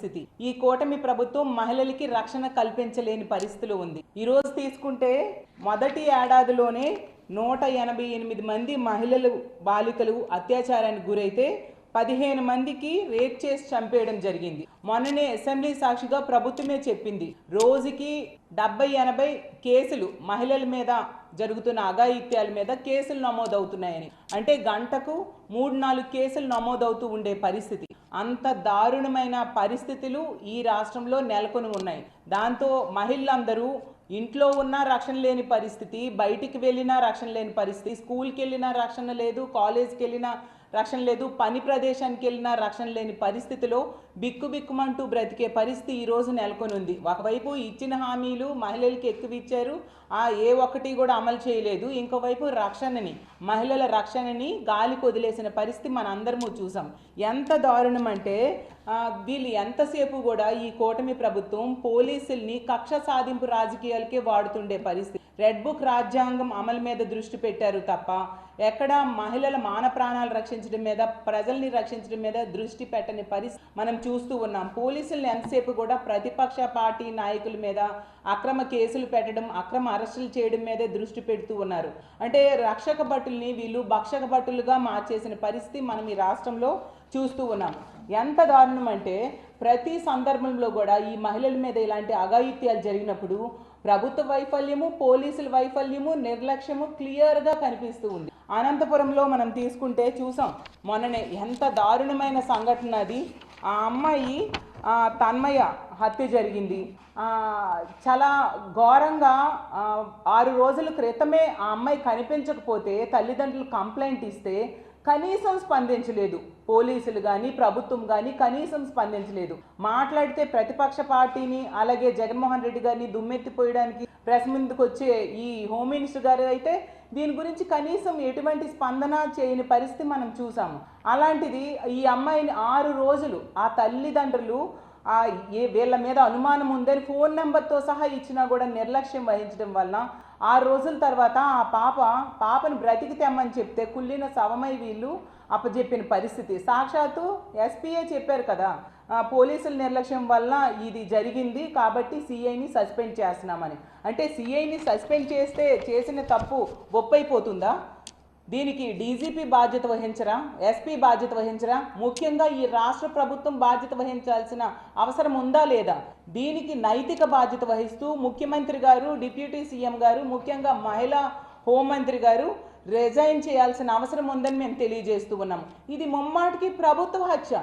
పరిస్థితి. ఈ కూటమి ప్రభుత్వం మహిళలకి రక్షణ కల్పించలేని పరిస్థితిలో ఉంది. ఈ రోజు తీసుకుంటే మొదటి ఏడాదిలోనే నూట ఎనభై ఎనిమిది మంది మహిళలు బాలికలు అత్యాచారానికి గురైతే పదిహేను మందికి రేప్ చేసి చంపేయడం జరిగింది. మొన్ననే అసెంబ్లీ సాక్షిగా ప్రభుత్వమే చెప్పింది. రోజుకి డెబ్బై ఎనభై కేసులు మహిళల మీద జరుగుతున్న అఘాయిత్యాల మీద కేసులు నమోదవుతున్నాయని. అంటే గంటకు మూడు నాలుగు కేసులు నమోదవుతూ ఉండే పరిస్థితి. అంత దారుణమైన పరిస్థితులు ఈ రాష్ట్రంలో నెలకొని ఉన్నాయి. దాంతో మహిళలందరూ ఇంట్లో ఉన్నా రక్షణ లేని పరిస్థితి బయటికి వెళ్ళినా రక్షణ లేని పరిస్థితి స్కూల్కి వెళ్ళినా రక్షణ లేదు కాలేజ్కి వెళ్ళినా రక్షణ లేదు. పని ప్రదేశానికి వెళ్ళినా రక్షణ లేని పరిస్థితిలో బిక్కుబిక్కుమంటూ బ్రతికే పరిస్థితి ఈ రోజు నెలకొని ఉంది ఒకవైపు ఇచ్చిన హామీలు మహిళలకి ఎక్కువ ఇచ్చారు. ఆ ఏ ఒక్కటి కూడా అమలు చేయలేదు. ఇంకోవైపు రక్షణని మహిళల రక్షణని గాలికి వదిలేసిన పరిస్థితి మన అందరము చూసాం. ఎంత దారుణం అంటే వీళ్ళు ఎంతసేపు కూడా ఈ కూటమి ప్రభుత్వం పోలీసుల్ని కక్ష సాధింపు రాజకీయాలకే వాడుతుండే పరిస్థితి. రెడ్ బుక్ రాజ్యాంగం అమలు మీద దృష్టి పెట్టారు తప్ప ఎక్కడ మహిళల మాన ప్రాణాలు రక్షించడం మీద ప్రజల్ని రక్షించడం మీద దృష్టి పెట్టని పరిస్థితి మనం చూస్తూ ఉన్నాం. పోలీసులు ఎంతసేపు కూడా ప్రతిపక్ష పార్టీ నాయకుల మీద అక్రమ కేసులు పెట్టడం అక్రమ అరెస్టులు చేయడం మీదే దృష్టి పెడుతూ ఉన్నారు. అంటే రక్షక భటుల్ని వీళ్ళు భక్షక భటులుగా మార్చేసిన పరిస్థితి మనం ఈ రాష్ట్రంలో చూస్తూ ఉన్నాం. ఎంత దారుణం అంటే ప్రతి సందర్భంలో కూడా ఈ మహిళల మీద ఇలాంటి అఘాయిత్యాలు జరిగినప్పుడు ప్రభుత్వ వైఫల్యము పోలీసుల వైఫల్యము నిర్లక్ష్యము క్లియర్గా కనిపిస్తూ ఉంది. అనంతపురంలో మనం తీసుకుంటే చూసాం మొన్ననే ఎంత దారుణమైన సంఘటన అది. ఆ అమ్మాయి తన్మయ హత్య జరిగింది. చాలా ఘోరంగా ఆరు రోజుల క్రితమే ఆ అమ్మాయి కనిపించకపోతే తల్లిదండ్రులు కంప్లైంట్ ఇస్తే కనీసం స్పందించలేదు. పోలీసులు కానీ ప్రభుత్వం కానీ కనీసం స్పందించలేదు. మాట్లాడితే ప్రతిపక్ష పార్టీని అలాగే జగన్మోహన్ రెడ్డి గారిని దుమ్మెత్తిపోయడానికి ప్రెస్ ముందుకు వచ్చే ఈ హోమ్ మినిస్టర్ గారు అయితే దీని గురించి కనీసం ఎటువంటి స్పందన చేయని పరిస్థితి మనం చూసాము అలాంటిది ఈ అమ్మాయిని ఆరు రోజులు ఆ తల్లిదండ్రులు ఆ ఏ వీళ్ళ మీద అనుమానం ఉందని ఫోన్ నెంబర్తో సహా ఇచ్చినా కూడా నిర్లక్ష్యం వహించడం వలన ఆరు రోజుల తర్వాత ఆ పాప పాపను బ్రతికి తెమ్మని చెప్తే కుళ్ళిన శవమై వీళ్ళు అప్పచెప్పిన పరిస్థితి. సాక్షాత్తు ఎస్పీఏ చెప్పారు కదా పోలీసుల నిర్లక్ష్యం వల్ల ఇది జరిగింది కాబట్టి సిఐని సస్పెండ్ చేస్తున్నామని. అంటే సిఐని సస్పెండ్ చేస్తే చేసిన తప్పు ఒప్పైపోతుందా? దీనికి డీజీపీ బాధ్యత వహించరా? ఎస్పీ బాధ్యత వహించరా? ముఖ్యంగా ఈ రాష్ట్ర ప్రభుత్వం బాధ్యత వహించాల్సిన అవసరం ఉందా లేదా? దీనికి నైతిక బాధ్యత వహిస్తూ ముఖ్యమంత్రి గారు డిప్యూటీ సీఎం గారు ముఖ్యంగా మహిళా హోంమంత్రి గారు రిజైన్ చేయాల్సిన అవసరం ఉందని మేము తెలియజేస్తూ ఉన్నాం. ఇది ముమ్మాటికి ప్రభుత్వ హత్య.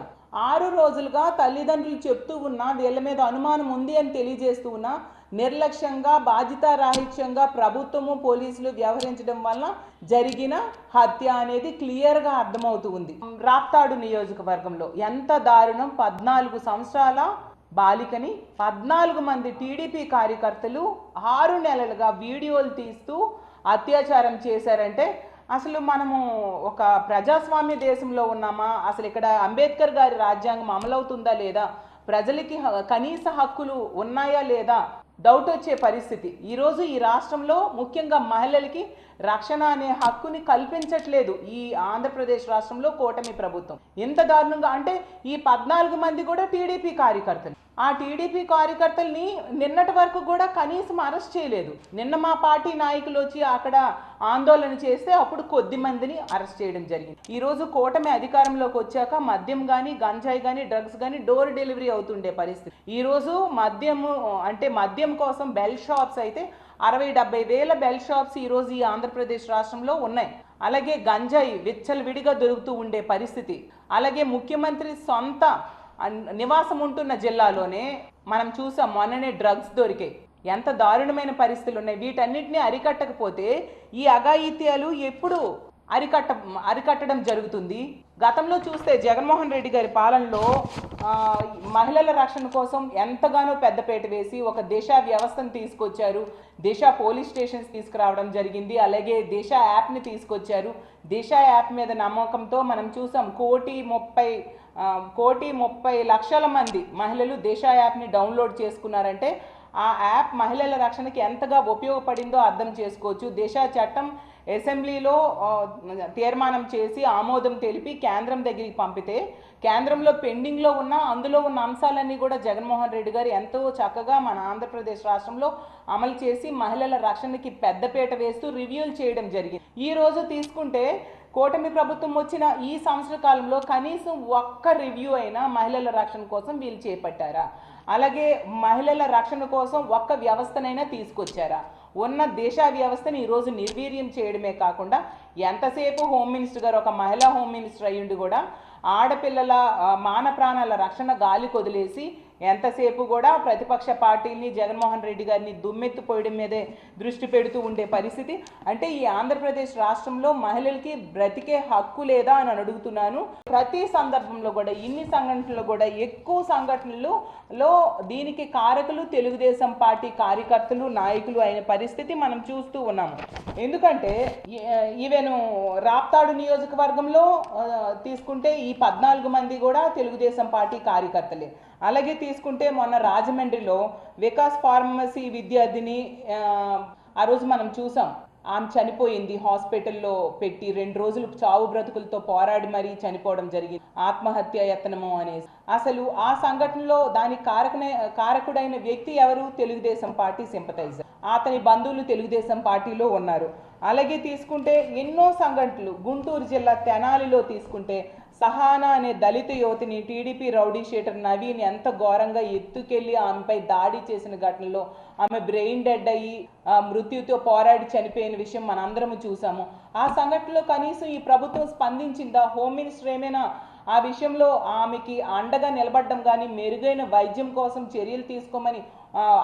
ఆరు రోజులుగా తల్లిదండ్రులు చెప్తూ ఉన్నా వీళ్ళ మీద అనుమానం ఉంది అని తెలియజేస్తూ ఉన్నా నిర్లక్ష్యంగా బాధ్యతారాహిత్యంగా ప్రభుత్వము పోలీసులు వ్యవహరించడం వల్ల జరిగిన హత్య అనేది క్లియర్గా అర్థమవుతూ ఉంది. రాప్తాడు నియోజకవర్గంలో ఎంత దారుణం! పద్నాలుగు సంవత్సరాల బాలికని పద్నాలుగు మంది టీడీపీ కార్యకర్తలు ఆరు నెలలుగా వీడియోలు తీస్తూ అత్యాచారం చేశారంటే అసలు మనము ఒక ప్రజాస్వామ్య దేశంలో ఉన్నామా? అసలు ఇక్కడ అంబేద్కర్ గారి రాజ్యాంగం అమలవుతుందా లేదా? ప్రజలకి కనీస హక్కులు ఉన్నాయా లేదా? డౌట్ వచ్చే పరిస్థితి. ఈరోజు ఈ రాష్ట్రంలో ముఖ్యంగా మహిళలకి రక్షణ అనే హక్కుని కల్పించట్లేదు ఈ ఆంధ్రప్రదేశ్ రాష్ట్రంలో కూటమి ప్రభుత్వం. ఎంత దారుణంగా అంటే ఈ పద్నాలుగు మంది కూడా టీడీపీ కార్యకర్తలు. ఆ టీడీపీ కార్యకర్తల్ని నిన్నటి వరకు కూడా కనీసం అరెస్ట్ చేయలేదు. నిన్న మా పార్టీ నాయకులు వచ్చి అక్కడ ఆందోళన చేస్తే అప్పుడు కొద్ది మందిని అరెస్ట్ చేయడం జరిగింది. ఈరోజు కూటమి అధికారంలోకి వచ్చాక మద్యం కానీ గంజాయి కానీ డ్రగ్స్ కానీ డోర్ డెలివరీ అవుతుండే పరిస్థితి. ఈరోజు మద్యము అంటే మద్యం కోసం బెల్ షాప్స్ అయితే అరవై డెబ్బై వేల బెల్ షాప్స్ ఈరోజు ఈ ఆంధ్రప్రదేశ్ రాష్ట్రంలో ఉన్నాయి. అలాగే గంజాయి విచ్చలవిడిగా దొరుకుతూ ఉండే పరిస్థితి. అలాగే ముఖ్యమంత్రి సొంత నివాసం ఉంటున్న జిల్లాలోనే మనం చూసాం మొన్ననే డ్రగ్స్ దొరికాయి. ఎంత దారుణమైన పరిస్థితులు ఉన్నాయి వీటన్నిటిని అరికట్టకపోతే ఈ అఘాయిత్యాలు ఎప్పుడు అరికట్ట అరికట్టడం జరుగుతుంది. గతంలో చూస్తే జగన్మోహన్ రెడ్డి గారి పాలనలో మహిళల రక్షణ కోసం ఎంతగానో పెద్దపేట వేసి ఒక దిశ వ్యవస్థను తీసుకొచ్చారు. దిశ పోలీస్ స్టేషన్స్ తీసుకురావడం జరిగింది. అలాగే దిశ యాప్ని తీసుకొచ్చారు. దిశ యాప్ మీద నమ్మకంతో మనం చూసాం కోటి ముప్పై కోటి ముప్పై లక్షల మంది మహిళలు దేశ యాప్ని డౌన్లోడ్ చేసుకున్నారంటే ఆ యాప్ మహిళల రక్షణకి ఎంతగా ఉపయోగపడిందో అర్థం చేసుకోవచ్చు. దేశ చట్టం అసెంబ్లీలో తీర్మానం చేసి ఆమోదం తెలిపి కేంద్రం దగ్గరికి పంపితే కేంద్రంలో పెండింగ్లో ఉన్న అందులో ఉన్న అంశాలన్నీ కూడా జగన్మోహన్ రెడ్డి గారు ఎంతో చక్కగా మన ఆంధ్రప్రదేశ్ రాష్ట్రంలో అమలు చేసి మహిళల రక్షణకి పెద్దపీట వేస్తూ రివ్యూలు చేయడం జరిగింది. ఈ రోజు తీసుకుంటే కూటమి ప్రభుత్వం వచ్చిన ఈ సంవత్సర కాలంలో కనీసం ఒక్క రివ్యూ అయినా మహిళల రక్షణ కోసం వీళ్ళు చేపట్టారా? అలాగే మహిళల రక్షణ కోసం ఒక్క వ్యవస్థనైనా తీసుకొచ్చారా? ఉన్న దేశ వ్యవస్థని ఈరోజు నిర్వీర్యం చేయడమే కాకుండా ఎంతసేపు హోమ్ మినిస్టర్ గారు ఒక మహిళా హోమ్ మినిస్టర్ అయ్యుండి కూడా ఆడపిల్లల మాన ప్రాణాల రక్షణ గాలి కొదిలేసి ఎంతసేపు కూడా ప్రతిపక్ష పార్టీని జగన్మోహన్ రెడ్డి గారిని దుమ్మెత్తిపోయడం మీదే దృష్టి పెడుతూ ఉండే పరిస్థితి. అంటే ఈ ఆంధ్రప్రదేశ్ రాష్ట్రంలో మహిళలకి బ్రతికే హక్కు లేదా అని అడుగుతున్నాను. ప్రతి సందర్భంలో కూడా ఇన్ని సంఘటనలు కూడా ఎక్కువ సంఘటనలు లో దీనికి కారకులు తెలుగుదేశం పార్టీ కార్యకర్తలు నాయకులు అయిన పరిస్థితి మనం చూస్తూ ఉన్నాము. ఎందుకంటే ఈవెను రాప్తాడు నియోజకవర్గంలో తీసుకుంటే ఈ పద్నాలుగు మంది కూడా తెలుగుదేశం పార్టీ కార్యకర్తలే. అలాగే తీసుకుంటే మొన్న రాజమండ్రిలో వికాస్ ఫార్మసీ విద్యార్థిని ఆ, రోజు మనం చూసాం. ఆమె చనిపోయింది హాస్పిటల్లో పెట్టి రెండు రోజులు చావు బ్రతుకులతో పోరాడి మరీ చనిపోవడం జరిగింది. ఆత్మహత్య యత్నము అనేసి. అసలు ఆ సంఘటనలో దానికి కారకునే కారకుడైన వ్యక్తి ఎవరు? Telugudesam party sympathizer. అతని బంధువులు తెలుగుదేశం పార్టీలో ఉన్నారు. అలాగే తీసుకుంటే ఎన్నో సంఘటనలు. గుంటూరు జిల్లా తెనాలిలో తీసుకుంటే సహానా అనే దళిత యువతిని టీడీపీ రౌడీ షీటర్ నవీన్ ఎంత ఘోరంగా ఎత్తుకెళ్ళి ఆమెపై దాడి చేసిన ఘటనలో ఆమె బ్రెయిన్ డెడ్ అయ్యి ఆ, మృత్యుతో పోరాడి చనిపోయిన విషయం మనందరము చూసాము. ఆ సంఘటనలో కనీసం ఈ ప్రభుత్వం స్పందించిందా? హోమ్ మినిస్టర్ ఏమైనా ఆ విషయంలో ఆమెకి అండగా నిలబడడం కానీ మెరుగైన వైద్యం కోసం చర్యలు తీసుకోమని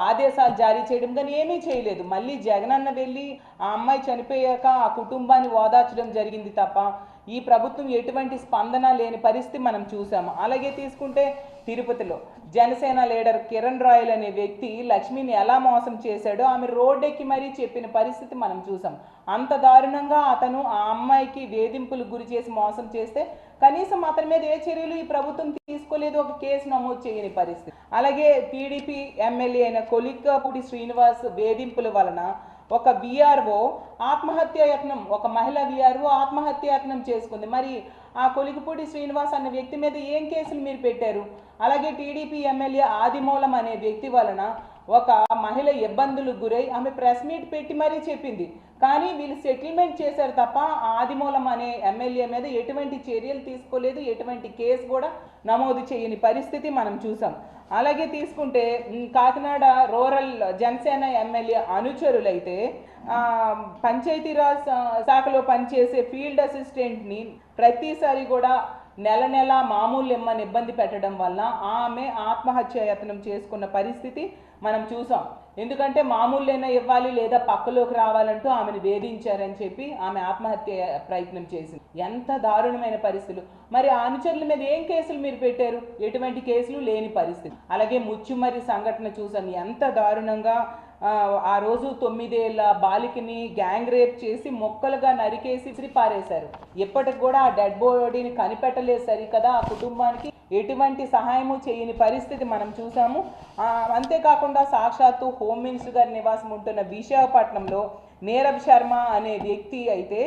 ఆదేశాలు జారీ చేయడం కానీ ఏమీ చేయలేదు. మళ్ళీ జగనన్న వెళ్ళి ఆ అమ్మాయి చనిపోయాక ఆ కుటుంబాన్ని ఓదార్చడం జరిగింది తప్ప ఈ ప్రభుత్వం ఎటువంటి స్పందన లేని పరిస్థితి మనం చూసాము అలాగే తీసుకుంటే తిరుపతిలో జనసేన లీడర్ కిరణ్ రాయల్ అనే వ్యక్తి లక్ష్మిని ఎలా మోసం చేశాడో ఆమె రోడ్డెక్కి మరీ చెప్పిన పరిస్థితి మనం చూసాం అంత దారుణంగా అతను ఆ అమ్మాయికి వేధింపులు గురి చేసి మోసం చేస్తే కనీసం అతని మీద ఏ చర్యలు ఈ ప్రభుత్వం తీసుకోలేదు ఒక కేసు నమోదు చేయని పరిస్థితి. అలాగే టీడీపీ ఎమ్మెల్యే అయిన కొలిక్కపూడి శ్రీనివాస్ వేధింపుల వలన ఒక విఆర్ఓ ఆత్మహత్య యత్నం ఒక మహిళ విఆర్ఓ ఆత్మహత్య యత్నం చేసుకుంది. మరి ఆ కొలికపూడి శ్రీనివాస్ అనే వ్యక్తి మీద ఏం కేసులు మీరు పెట్టారు? అలాగే టీడీపీ ఎమ్మెల్యే ఆదిమూలం అనే వ్యక్తి వలన ఒక మహిళ ఇబ్బందులకు గురై ఆమె ప్రెస్ మీట్ పెట్టి మరీ చెప్పింది. కానీ వీళ్ళు సెటిల్మెంట్ చేశారు తప్ప ఆదిమూలం అనే ఎమ్మెల్యే మీద ఎటువంటి చర్యలు తీసుకోలేదు ఎటువంటి కేసు కూడా నమోదు చేయని పరిస్థితి మనం చూసాం. అలాగే తీసుకుంటే కాకినాడ రూరల్ జనసేన ఎమ్మెల్యే అనుచరులైతే ఆ, పంచాయతీరాజ్ శాఖలో పనిచేసే ఫీల్డ్ అసిస్టెంట్ని ప్రతిసారి కూడా నెల నెల మామూలు ఇమ్మని ఇబ్బంది పెట్టడం వల్ల ఆమె ఆత్మహత్య యత్నం చేసుకున్న పరిస్థితి మనం చూసాం. ఎందుకంటే మామూలునైనా ఇవ్వాలి లేదా పక్కలోకి రావాలంటూ ఆమెను వేధించారని చెప్పి ఆమె ఆత్మహత్య ప్రయత్నం చేసింది. ఎంత దారుణమైన పరిస్థితులు. మరి ఆ అనుచరుల మీద ఏం కేసులు మీరు పెట్టారు? ఎటువంటి కేసులు లేని పరిస్థితి. అలాగే ముచ్చుమరి సంఘటన చూసాను ఎంత దారుణంగా ఆ, రోజు తొమ్మిదేళ్ళ బాలికని గ్యాంగ్ రేప్ చేసి మొక్కలుగా నరికేసి పారేశారు. ఇప్పటికి కూడా ఆ డెడ్ బాడీని కనిపెట్టలేదు సరికదా ఆ కుటుంబానికి. ఎటువంటి సహాయము చేయని పరిస్థితి మనం చూసాము. అంతేకాకుండా సాక్షాత్తు హోమ్ మినిస్టర్ గారి నివాసం ఉంటున్న విశాఖపట్నంలో నీరబ్ శర్మ అనే వ్యక్తి అయితే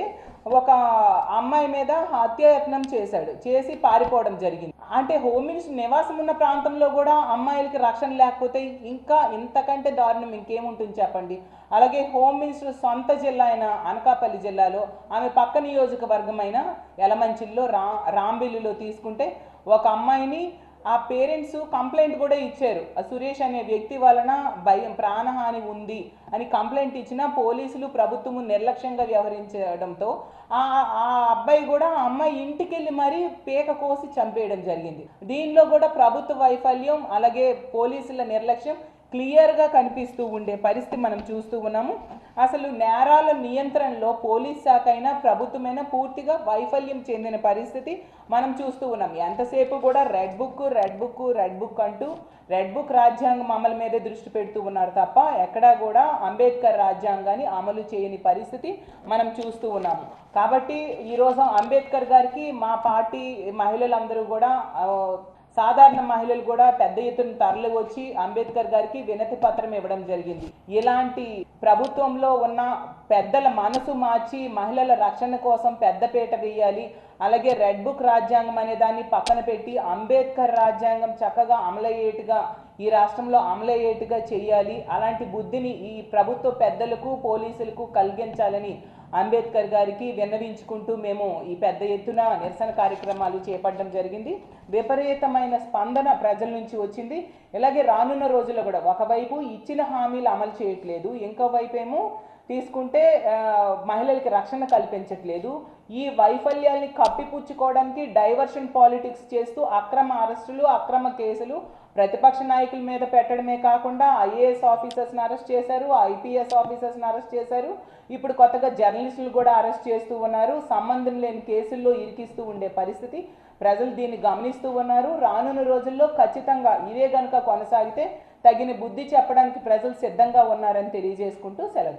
ఒక అమ్మాయి మీద హత్యాయత్నం చేశాడు. చేసి పారిపోవడం జరిగింది. అంటే హోమ్ మినిస్టర్ నివాసం ఉన్న ప్రాంతంలో కూడా అమ్మాయిలకి రక్షణ లేకపోతే ఇంకా ఇంతకంటే దారుణం ఇంకేముంటుంది చెప్పండి? అలాగే హోమ్ మినిస్టర్ సొంత జిల్లా అయిన అనకాపల్లి జిల్లాలో ఆమె పక్క నియోజకవర్గమైన యలమంచిల్లో రా రాంబిల్లిలో తీసుకుంటే ఒక అమ్మాయిని ఆ పేరెంట్స్ కంప్లైంట్ కూడా ఇచ్చారు. ఆ సురేష్ అనే వ్యక్తి వలన భయం ప్రాణహాని ఉంది అని కంప్లైంట్ ఇచ్చినా పోలీసులు ప్రభుత్వము నిర్లక్ష్యంగా వ్యవహరించడంతో ఆ ఆ అబ్బాయి కూడా ఆ అమ్మాయి ఇంటికి వెళ్ళి మరీ పేక కోసి చంపేయడం జరిగింది. దీనిలో కూడా ప్రభుత్వ వైఫల్యం అలాగే పోలీసుల నిర్లక్ష్యం క్లియర్గా కనిపిస్తూ ఉండే పరిస్థితి మనం చూస్తూ ఉన్నాము. అసలు నేరాల నియంత్రణలో పోలీస్ శాఖ అయినా ప్రభుత్వమైనా పూర్తిగా వైఫల్యం చెందిన పరిస్థితి మనం చూస్తూ ఉన్నాం. ఎంతసేపు కూడా red book red book red book అంటూ రెడ్ బుక్ రాజ్యాంగం అమలు మీదే దృష్టి పెడుతూ ఉన్నారు తప్ప ఎక్కడా కూడా అంబేద్కర్ రాజ్యాంగాన్ని అమలు చేయని పరిస్థితి మనం చూస్తూ ఉన్నాము కాబట్టి ఈరోజు అంబేద్కర్ గారికి మా పార్టీ మహిళలందరూ కూడా సాధారణ మహిళలు కూడా పెద్ద ఎత్తున తరలి వచ్చి అంబేద్కర్ గారికి వినతి పత్రం ఇవ్వడం జరిగింది. ఇలాంటి ప్రభుత్వంలో ఉన్న పెద్దల మనసు మార్చి మహిళల రక్షణ కోసం పెద్దపీట వేయాలి అలాగే రెడ్ బుక్ రాజ్యాంగం అనే దాన్ని పక్కన పెట్టి అంబేద్కర్ రాజ్యాంగం చక్కగా అమలయ్యేట్టుగా ఈ రాష్ట్రంలో అమలయ్యేట్టుగా చేయాలి. అలాంటి బుద్ధిని ఈ ప్రభుత్వ పెద్దలకు పోలీసులకు కలిగించాలని అంబేద్కర్ గారికి విన్నవించుకుంటూ మేము ఈ పెద్ద ఎత్తున నిరసన కార్యక్రమాలు చేపట్టడం జరిగింది. విపరీతమైన స్పందన ప్రజల నుంచి వచ్చింది. ఇలాగే రానున్న రోజుల్లో కూడా ఒకవైపు ఇచ్చిన హామీలు అమలు చేయట్లేదు ఇంకో వైపు ఏమో తీసుకుంటే మహిళలకి రక్షణ కల్పించట్లేదు. ఈ వైఫల్యాల్ని కప్పిపుచ్చుకోవడానికి డైవర్షన్ పాలిటిక్స్ చేస్తూ అక్రమ అరెస్టులు అక్రమ కేసులు ప్రతిపక్ష నాయకుల మీద పెట్టడమే కాకుండా ఐఏఎస్ ఆఫీసర్స్ని అరెస్ట్ చేశారు ఐపీఎస్ ఆఫీసర్స్ని అరెస్ట్ చేశారు. ఇప్పుడు కొత్తగా జర్నలిస్టులు కూడా అరెస్ట్ చేస్తూ ఉన్నారు. సంబంధం లేని కేసుల్లో ఇరికిస్తూ ఉండే పరిస్థితి. ప్రజలు దీన్ని గమనిస్తూ ఉన్నారు. రానున్న రోజుల్లో ఖచ్చితంగా ఇవే గనుక కొనసాగితే తగిన బుద్ధి చెప్పడానికి ప్రజలు సిద్ధంగా ఉన్నారని తెలియజేసుకుంటూ సెలవు